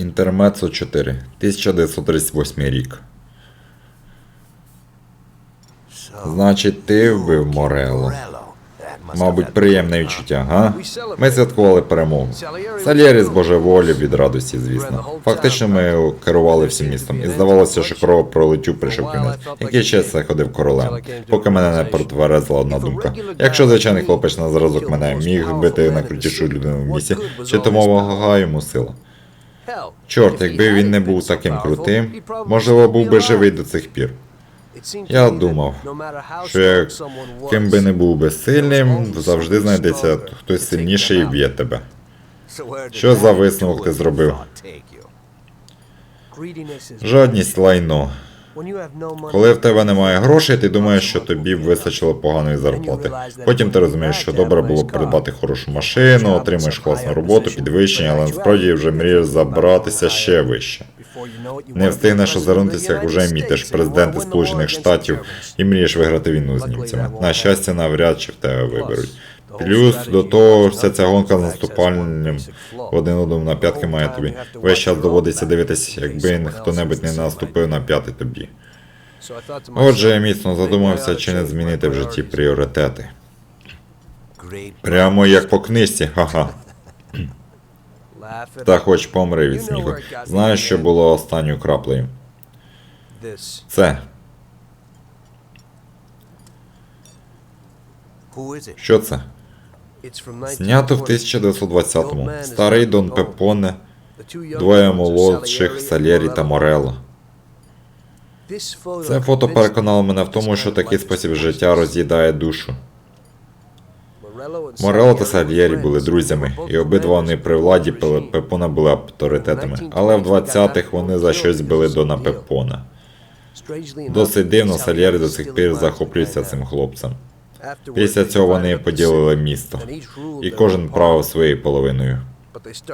Інтермецо 4, 1938 рік. Значить, ти вбив Морело. Мабуть, приємне відчуття, га? Ми святкували перемогу. Сальєрі з божеволі від радості, звісно. Фактично ми керували всім містом, і здавалося, що корова пролетю прийшов кінець. Який я ходив королем, поки мене не протверезла одна думка. Якщо звичайний хлопець на зразок мене міг бити найкрутішу людину в місті, чи тому вага йому сила. Чорт, якби він не був таким крутим, можливо, був би живий до цих пір. Я думав, Що ким би не був би сильним, завжди знайдеться хтось сильніший і вб'є тебе. Що за висновок ти зробив? Жадність лайно. Коли в тебе немає грошей, ти думаєш, що тобі вистачило поганої зарплати. Потім ти розумієш, що добре було б придбати хорошу машину, отримаєш класну роботу, підвищення, але насправді вже мрієш забратися ще вище. Не встигнеш озирнутися, як вже мітиш президенти Сполучених Штатів і мрієш виграти війну з німцями. На щастя, навряд чи в тебе виберуть. Плюс до того вся ця гонка з наступальним один одному на п'ятки має тобі. Весь час доводиться дивитися, якби хто-небудь не наступив на п'яти тобі. Отже, я міцно задумався, чи не змінити в житті пріоритети. Прямо як по книжці, ха-ха. Та хоч помри від сміху. Знаєш, що було останньою краплею? Це. Що це? Знято в 1920-му. Старий Дон Пепоне, двоє молодших Сальєрі та Морело. Це фото переконало мене в тому, що такий спосіб життя роз'їдає душу. Морело та Сальєрі були друзями, і обидва вони при владі Пепона були авторитетами. Але в 20-х вони за щось били Дона Пепона. Досить дивно, Сальєрі до сих пір захоплюється цим хлопцем. Після цього вони поділили місто, і кожен правив своєю половиною.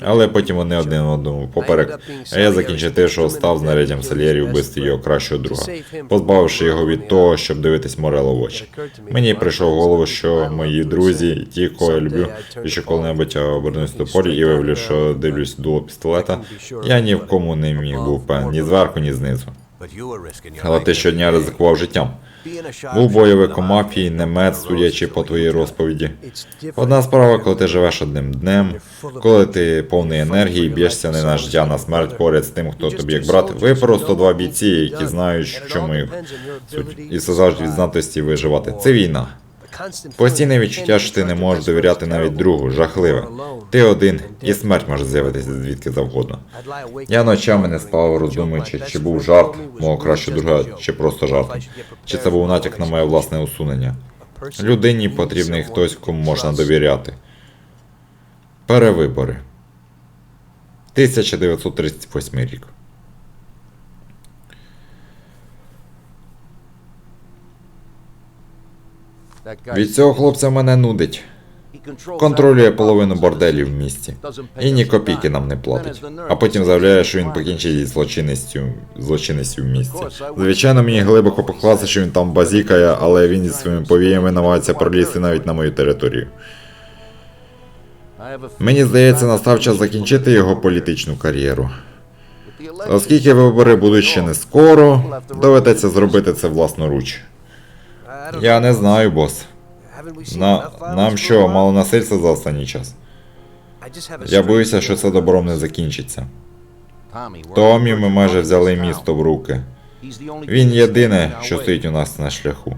Але потім вони один одному поперек. А я закінчив те, що став знаряддям Сальєрі вбивстві його кращого друга, позбавивши його від того, щоб дивитись Морело в очі. Мені прийшов в голову, що мої друзі, ті, кого я люблю, і що коли-небудь обернусь до полі і виявлю, що дивлюсь дуло пістолета, я ні в кому не міг був впевнений, ні зверху, ні знизу. Але ти щодня ризикував життям. Був бойовиком мафії, немець, судячи по твоїй розповіді. Одна справа, коли ти живеш одним днем, коли ти повний енергії, б'єшся не на життя, на смерть поряд з тим, хто тобі як брат. Ви просто два бійці, які знають, що ми суть. І залежить від знатості виживати. Це війна. Постійне відчуття, що ти не можеш довіряти навіть другу, жахливе. Ти один, і смерть може з'явитися звідки завгодно. Я ночами не спав, роздумуючи, чи був жарт мого кращого друга, чи просто жарт. Чи це був натяк на моє власне усунення. Людині потрібний хтось, кому можна довіряти. Перевибори. 1938 рік. Від цього хлопця мене нудить. Контролює половину борделів в місті. І ні копійки нам не платить. А потім заявляє, що він покінчить зі злочинністю, злочинністю в місті. Звичайно, мені глибоко покласти, що він там базікає, але він зі своїми повіями намагається пролізти навіть на мою територію. Мені здається, настав час закінчити його політичну кар'єру. Оскільки вибори будуть ще не скоро, доведеться зробити це власноруч. Я не знаю, бос. На, нам що, мало насильства за останній час? Я боюся, що це добром не закінчиться. Томі ми майже взяли місто в руки. Він єдине, що стоїть у нас на шляху.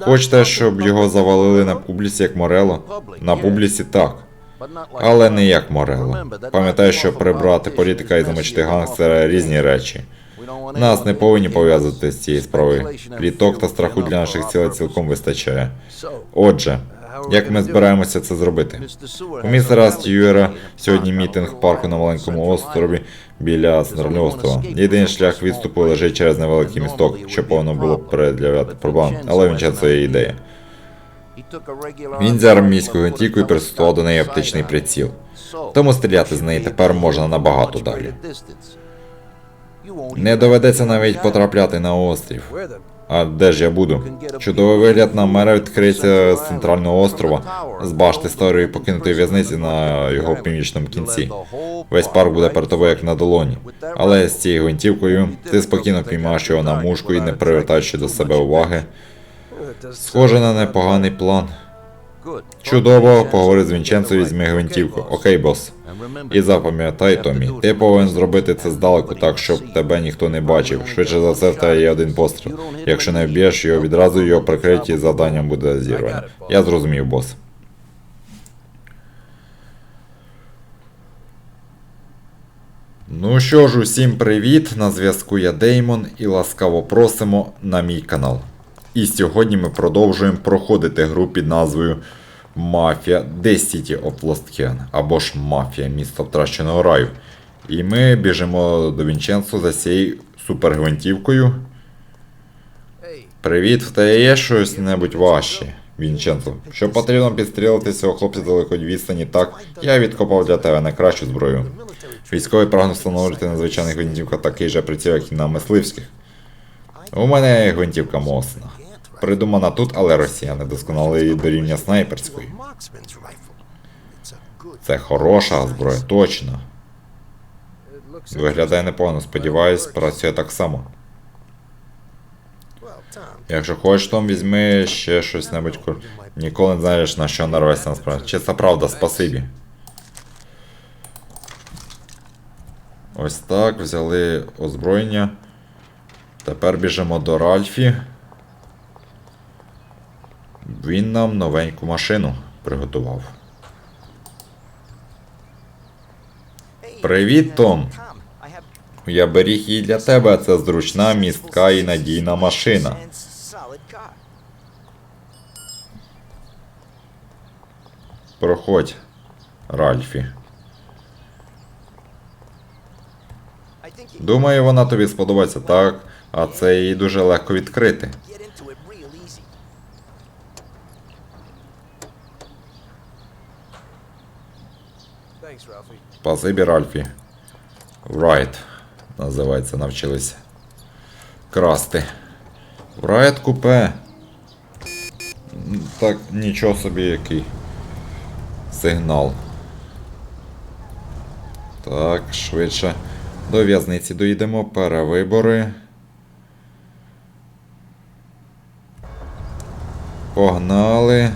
Хочете, щоб його завалили на публіці як Морело? На публіці так, але не як Морело. Пам'ятаю, що прибрати політика і замочити гангстера різні речі. Нас не повинні пов'язувати з цією справою. Пліток та страху для наших цілей цілком вистачає. Отже, як ми збираємося це зробити? У містера Стюера сьогодні мітинг парку на маленькому острові біля центрального. Єдиний шлях відступу лежить через невеликий місток, що повинно було б пред'являти проблем, але він час своєї ідеї. Він взяв армійську гвинтівку і до неї оптичний приціл. Тому стріляти з неї тепер можна набагато далі. Не доведеться навіть потрапляти на острів. А де ж я буду? Чудовий вигляд на мера відкриється з центрального острова, з башти старої покинутої в'язниці на його північному кінці. Весь парк буде перед тобою як на долоні. Але з цією гвинтівкою ти спокійно піймаєш його на мушку і не привертаючи до себе уваги. Схоже на непоганий план. Чудово, поговори з Вінченцо, візьми гвинтівку. Окей, бос. І запам'ятай, Томі, ти повинен зробити це здалеку так, щоб тебе ніхто не бачив. Швидше за все, в тебе є один постріл. Якщо не вб'єш його відразу, його прикриті завданням буде зірване. Я зрозумів, бос. Ну що ж, усім привіт! На зв'язку я Деймон і ласкаво просимо на мій канал. І сьогодні ми продовжуємо проходити гру під назвою Mafia The City of Lost Can, або ж Мафія місто втраченого раю. І ми біжимо до Вінченцо за цією супергвинтівкою. Привіт, в тебе є щось небудь важче, Вінченцо. Що потрібно підстрілити цього хлопця далеко від відстані так, я відкопав для тебе найкращу зброю. Військовий прагнув встановлювати на звичайних гвинтівках такий же приціл, як і на мисливських. У мене гвинтівка Мосна. Придумана тут, але росіяни досконали її до рівня снайперської. Це хороша зброя, точно. Виглядає непогано, сподіваюсь, працює так само. Якщо хочеш, Том, візьми ще щось небудь. Ніколи не знаєш, на що нарвешся насправді. Чиста правда, спасибі. Ось так, взяли озброєння. Тепер біжимо до Ральфі. Він нам новеньку машину приготував. Привіт, Том. Я беріг її для тебе, це зручна, містка і надійна машина. Проходь, Ральфі. Думаю, вона тобі сподобається так, а це її дуже легко відкрити. Спасибі, Ральфі. Райт. Називається, навчились красти. Райт купе. Так, нічого собі який. Сигнал. Так, швидше. До в'язниці доїдемо. Перевибори. Погнали.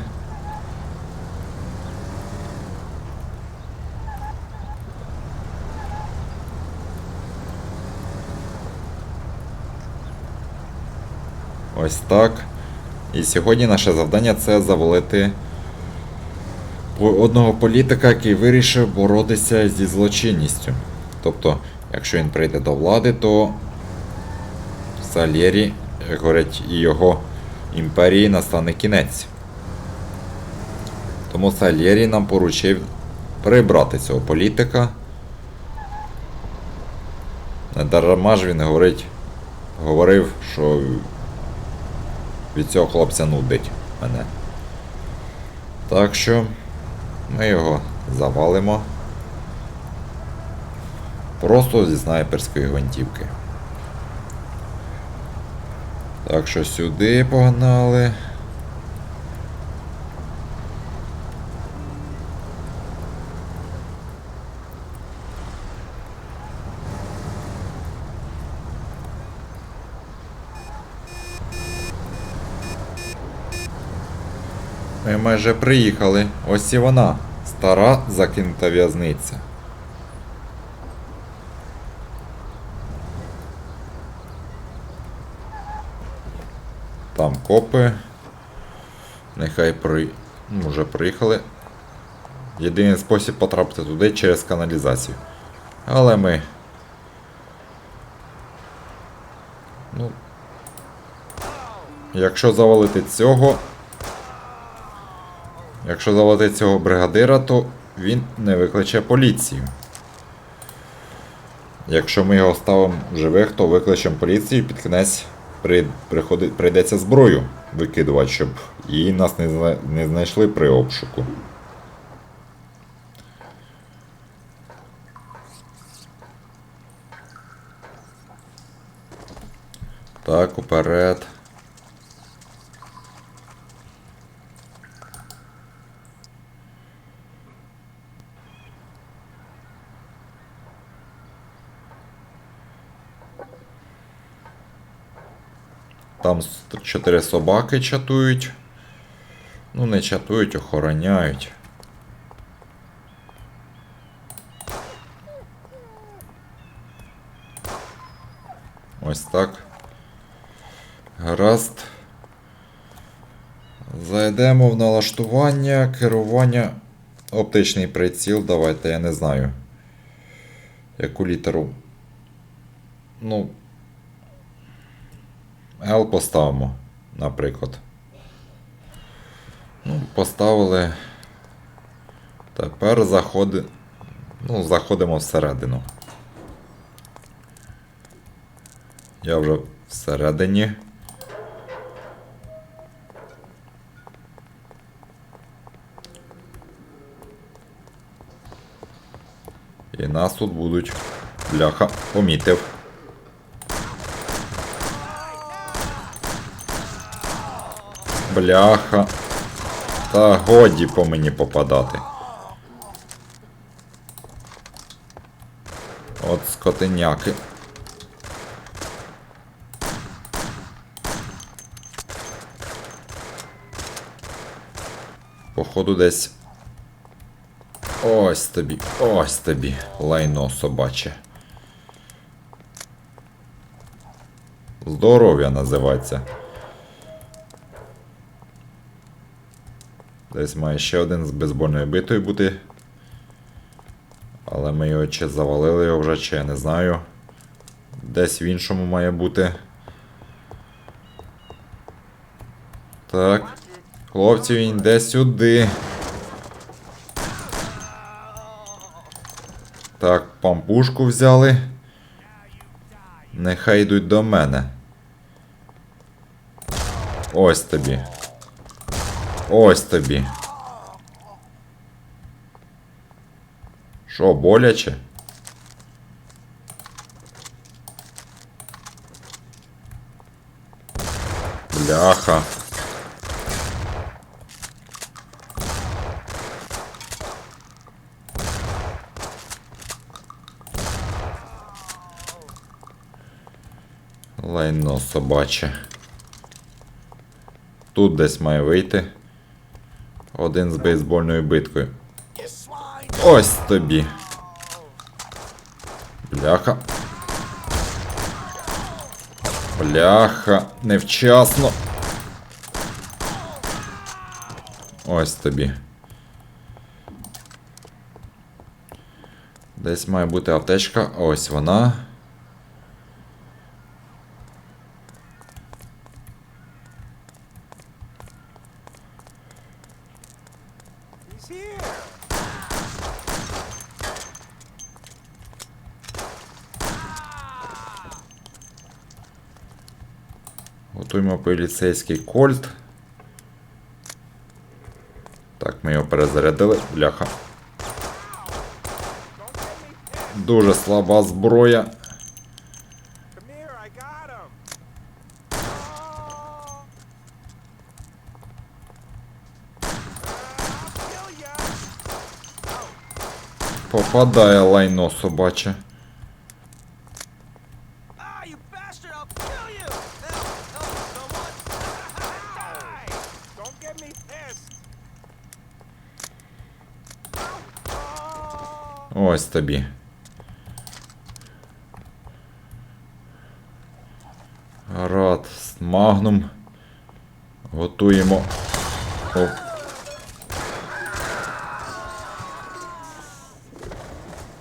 Ось так. І сьогодні наше завдання це завалити одного політика, який вирішив боротися зі злочинністю. Тобто, якщо він прийде до влади, то Сальєрі, як говорять, і його імперії настане кінець. Тому Сальєрі нам поручив прибрати цього політика. Не дарма ж він говорить, говорив, що від цього хлопця нудить мене. Так що ми його завалимо. Просто зі снайперської гвинтівки. Так що сюди погнали. Ми майже приїхали. Ось і вона. Стара закинута в'язниця. Там копи. Нехай при... ну, вже приїхали. Єдиний спосіб потрапити туди через каналізацію. Але ми. Ну. Якщо завалити цього. Якщо завалити цього бригадира, то він не викличе поліцію. Якщо ми його ставимо живих, то викличемо поліцію і під кінець при, прийдеться зброю викидувати, щоб її нас не, не знайшли при обшуку. Так, уперед. Там чотири собаки чатують. Ну, не чатують, охороняють. Ось так. Гаразд. Зайдемо в налаштування, керування. Оптичний приціл, давайте, я не знаю. Яку літеру. Ну. L поставимо, наприклад. Ну, поставили. Тепер заходи... ну, заходимо всередину. Я вже всередині. І нас тут будуть. Бляха, помітив. Бляха. Та годі по мені попадати. От скотиняки. Походу десь. Ось тобі, ось тобі, лайно собаче. Здоров'я називається. Десь має ще один з бейсбольною битою бути. Але ми його чи завалили його вже, чи я не знаю. Десь в іншому має бути. Так. Хлопці, він йде сюди. Так, пампушку взяли. Нехай йдуть до мене. Ось тобі. Ось тобі. Що, боляче? Бляха. Лайно собаче. Тут десь має вийти. Один з бейсбольною биткою. Ось тобі. Бляха. Бляха, невчасно. Ось тобі. Десь має бути аптечка. Ось вона. Готуємо поліцейський кольт. Так, ми його перезарядили. Бляха. Дуже слаба зброя. Попадає лайно собаче. Тобі. Гарат, магнум. Готуємо. О.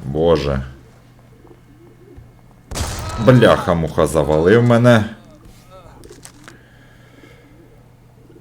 Боже. Бляха муха завалив мене.